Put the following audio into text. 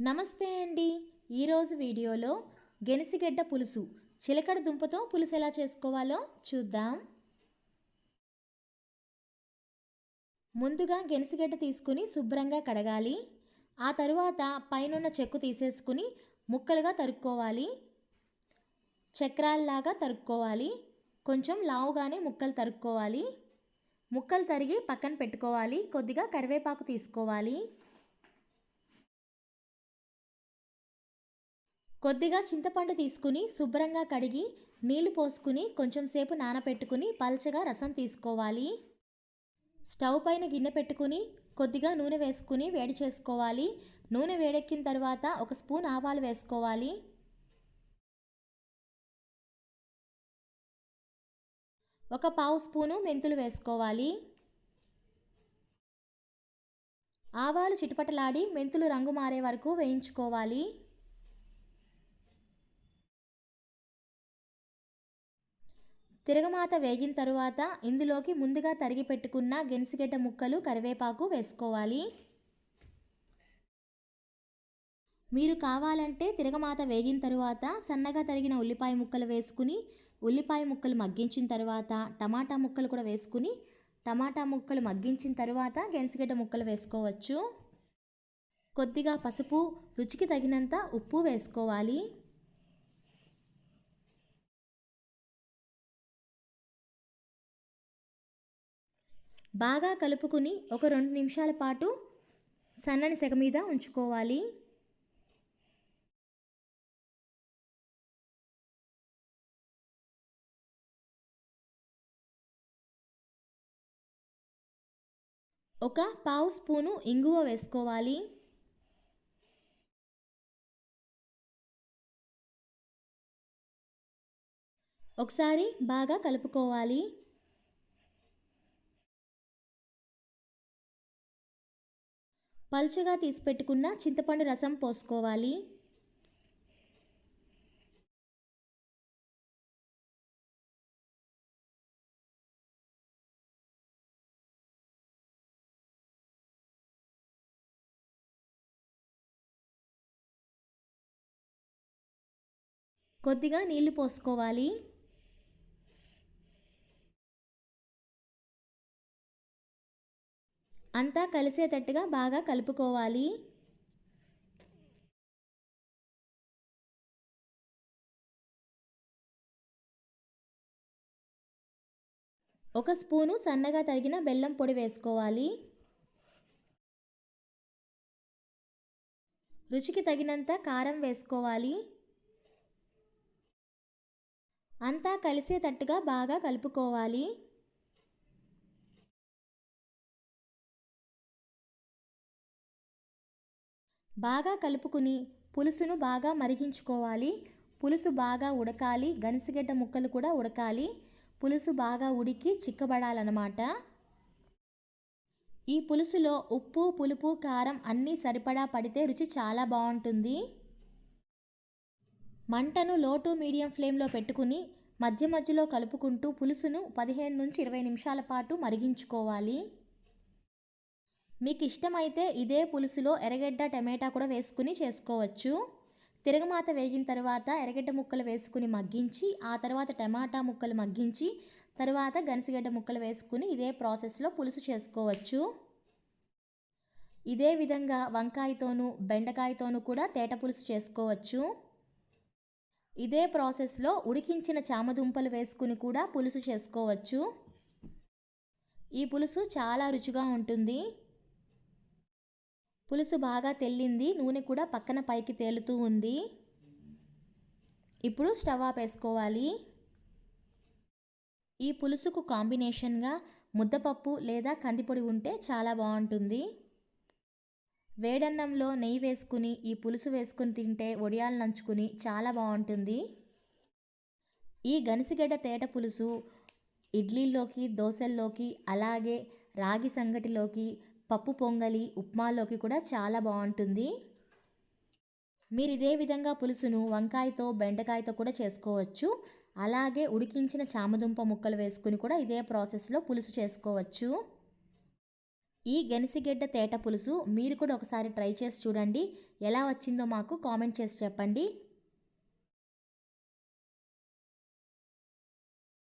నమస్తే అండి. ఈరోజు వీడియోలో గెనిసిగడ్డ పులుసు చిలకడ దుంపతో పులుసు ఎలా చేసుకోవాలో చూద్దాం. ముందుగా గెనిసిగడ్డ తీసుకుని శుభ్రంగా కడగాలి. ఆ తరువాత పైనున్న చెక్కు తీసేసుకుని ముక్కలుగా తరుక్కోవాలి. చక్రాల్లాగా తరుక్కోవాలి. కొంచెం లావుగానే ముక్కలు తరుక్కోవాలి. ముక్కలు తరిగి పక్కన పెట్టుకోవాలి. కొద్దిగా కరివేపాకు తీసుకోవాలి. కొద్దిగా చింతపండు తీసుకుని శుభ్రంగా కడిగి నీళ్ళు పోసుకుని కొంచెం సేపు నానబెట్టుకుని పల్చగా రసం తీసుకోవాలి. స్టవ్ పైన గిన్నె పెట్టుకుని కొద్దిగా నూనె వేసుకుని వేడి చేసుకోవాలి. నూనె వేడెక్కిన తర్వాత ఒక స్పూన్ ఆవాలు వేసుకోవాలి. ఒక పావు స్పూను మెంతులు వేసుకోవాలి. ఆవాలు చిటపటలాడి మెంతులు రంగు మారే వరకు వేయించుకోవాలి. తిరగమాత వేగిన తరువాత ఇందులోకి ముందుగా తరిగి పెట్టుకున్న గెనిసిగడ్డ ముక్కలు కరివేపాకు వేసుకోవాలి. మీరు కావాలంటే తిరగమాత వేగిన తరువాత సన్నగా తరిగిన ఉల్లిపాయ ముక్కలు వేసుకుని ఉల్లిపాయ ముక్కలు మగ్గించిన తర్వాత టమాటా ముక్కలు కూడా వేసుకుని టమాటా ముక్కలు మగ్గించిన తర్వాత గెనిసిగడ్డ ముక్కలు వేసుకోవచ్చు. కొద్దిగా పసుపు రుచికి తగినంత ఉప్పు వేసుకోవాలి. బాగా కలుపుకుని ఒక రెండు నిమిషాల పాటు సన్నని సెగ మీద ఉంచుకోవాలి. ఒక పావు స్పూను ఇంగువ వేసుకోవాలి. ఒకసారి బాగా కలుపుకోవాలి. పలుచగా తీసి పెట్టుకున్న చింతపండు రసం పోసుకోవాలి. కొద్దిగా నీళ్ళు పోసుకోవాలి. అంతా కలిసేటట్టుగా బాగా కలుపుకోవాలి. ఒక స్పూను సన్నగా తరిగిన బెల్లం పొడి వేసుకోవాలి. రుచికి తగినంత కారం వేసుకోవాలి. అంతా కలిసేటట్టుగా బాగా కలుపుకోవాలి. బాగా కలుపుకుని పులుసును బాగా మరిగించుకోవాలి. పులుసు బాగా ఉడకాలి. గనిసిగడ్డ ముక్కలు కూడా ఉడకాలి. పులుసు బాగా ఉడికి చిక్కబడాలన్నమాట. ఈ పులుసులో ఉప్పు పులుపు కారం అన్నీ సరిపడా పడితే రుచి చాలా బాగుంటుంది. మంటను లో టు మీడియం ఫ్లేమ్లో పెట్టుకుని మధ్య మధ్యలో కలుపుకుంటూ పులుసును పదిహేను నుంచి ఇరవై నిమిషాల పాటు మరిగించుకోవాలి. మీకు ఇష్టమైతే ఇదే పులుసులో ఎర్రగడ్డ టమాటా కూడా వేసుకుని చేసుకోవచ్చు. తిరగమాత వేగిన తర్వాత ఎర్రగడ్డ ముక్కలు వేసుకుని మగ్గించి ఆ తర్వాత టమాటా ముక్కలు మగ్గించి తర్వాత గనిసిగడ్డ ముక్కలు వేసుకుని ఇదే ప్రాసెస్లో పులుసు చేసుకోవచ్చు. ఇదే విధంగా వంకాయతోనూ బెండకాయతోనూ కూడా తేట పులుసు చేసుకోవచ్చు. ఇదే ప్రాసెస్లో ఉడికించిన చామదుంపలు వేసుకుని కూడా పులుసు చేసుకోవచ్చు. ఈ పులుసు చాలా రుచిగా ఉంటుంది. పులుసు బాగా తెల్లింది నూనె కూడా పక్కన పైకి తేలుతూ ఉంది. ఇప్పుడు స్టవ్ ఆపేసుకోవాలి ఈ పులుసుకు కాంబినేషన్గా ముద్దపప్పు లేదా కందిపొడి ఉంటే చాలా బాగుంటుంది. వేడన్నంలో నెయ్యి వేసుకుని ఈ పులుసు వేసుకుని తింటే ఒడియాలు నంచుకుని చాలా బాగుంటుంది. ఈ గనిసిగడ్డ తేట పులుసు ఇడ్లీలోకి దోశల్లోకి అలాగే రాగి సంగటిలోకి పప్పు పొంగలి ఉప్మాలోకి కూడా చాలా బాగుంటుంది. మీరు ఇదే విధంగా పులుసును వంకాయతో బెండకాయతో కూడా చేసుకోవచ్చు. అలాగే ఉడికించిన చామదుంప ముక్కలు వేసుకుని కూడా ఇదే ప్రాసెస్లో పులుసు చేసుకోవచ్చు. ఈ గెనిసిగెడ్డ తేట పులుసు మీరు కూడా ఒకసారి ట్రై చేసి చూడండి. ఎలా వచ్చిందో మాకు కామెంట్ చేసి చెప్పండి.